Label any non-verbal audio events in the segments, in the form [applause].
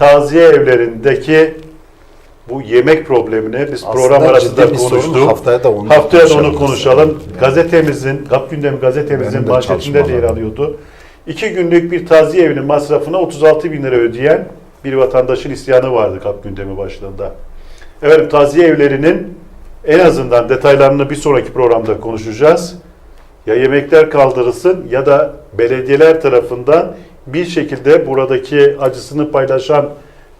taziye evlerindeki bu yemek problemini biz Aslında program arasında konuştuk. Haftaya da onu Haftaya da onu konuşalım. konuşalım. Gazetemizin, Gap Gündemi gazetemizin manşetinde de yer alıyordu. İki günlük bir taziye evinin masrafına 36 bin lira ödeyen bir vatandaşın isyanı vardı Gap Gündemi başlığında. Efendim taziye evlerinin en azından detaylarını bir sonraki programda konuşacağız. Ya yemekler kaldırılsın ya da belediyeler tarafından bir şekilde buradaki acısını paylaşan,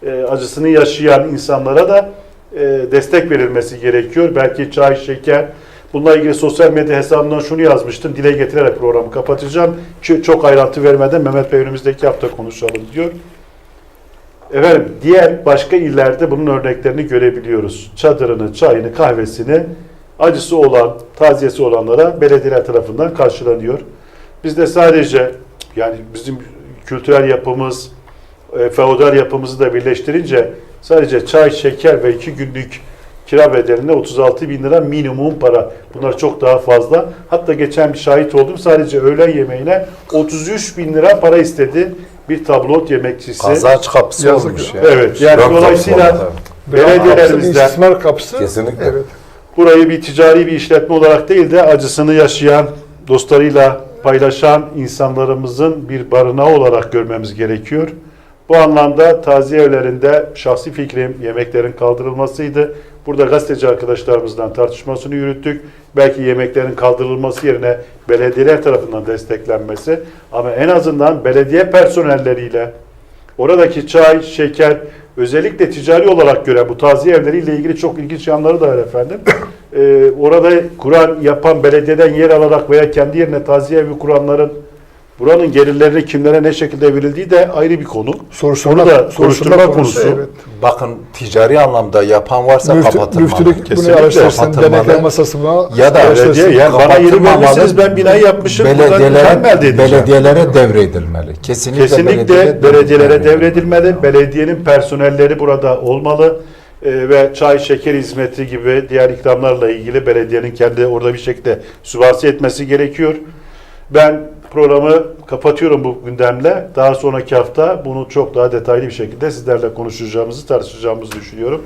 e, acısını yaşayan insanlara da e, destek verilmesi gerekiyor. Belki çay, şeker. Bununla ilgili sosyal medya hesabından şunu yazmıştım. Dile getirerek programı kapatacağım. Çünkü çok ayrıntı vermeden Mehmet Bey önümüzdeki hafta konuşalım diyor. Efendim diğer başka illerde bunun örneklerini görebiliyoruz. Çadırını, çayını, kahvesini acısı olan, taziyesi olanlara belediyeler tarafından karşılanıyor. Bizde sadece yani bizim kültürel yapımız, e, feodal yapımızı da birleştirince sadece çay, şeker ve iki günlük kira bedeline 36 bin lira minimum para. Bunlar çok daha fazla. Hatta geçen bir şahit oldum. Sadece öğlen yemeğine 33 bin lira para istedi bir tablot yemekçisi. Kazaç kapısı Yazık. olmuş ya. Evet. Yani Yok, dolayısıyla belediyelerimizden istismar kapısı. Kesinlikle. Evet. burayı bir ticari bir işletme olarak değil de acısını yaşayan, dostlarıyla paylaşan insanlarımızın bir barınağı olarak görmemiz gerekiyor. Bu anlamda taziye evlerinde şahsi fikrim yemeklerin kaldırılmasıydı. Burada gazeteci arkadaşlarımızdan tartışmasını yürüttük. Belki yemeklerin kaldırılması yerine belediyeler tarafından desteklenmesi ama en azından belediye personelleriyle Oradaki çay, şeker, özellikle ticari olarak gören bu taziye evleriyle ilgili çok ilginç yanları da var efendim. [coughs] Ee, orada Kur'an yapan belediyeden yer alarak veya kendi yerine taziye evi kuranların buranın gelirleri kimlere ne şekilde verildiği de ayrı bir konu. Soruşturma, Onu da soruşturma konusu. Evet. Bakın ticari anlamda yapan varsa Müftü, kapatılmalı. müftülük bunu Kesinlikle araştırsın. kapatılmalı. Denetleme masası buna Ya da araştırsın. Belediye, yani bana yeri vermişsiniz ben binayı yapmışım. Belediyelere, belediyelere devredilmeli. Kesinlikle, Kesinlikle belediyelere devredilmeli. Belediyenin personelleri burada olmalı. Ee, ve çay, şeker hizmeti gibi diğer ikramlarla ilgili belediyenin kendi orada bir şekilde sübvanse etmesi gerekiyor. Ben programı kapatıyorum bu gündemle. Daha sonraki hafta bunu çok daha detaylı bir şekilde sizlerle konuşacağımızı, tartışacağımızı düşünüyorum.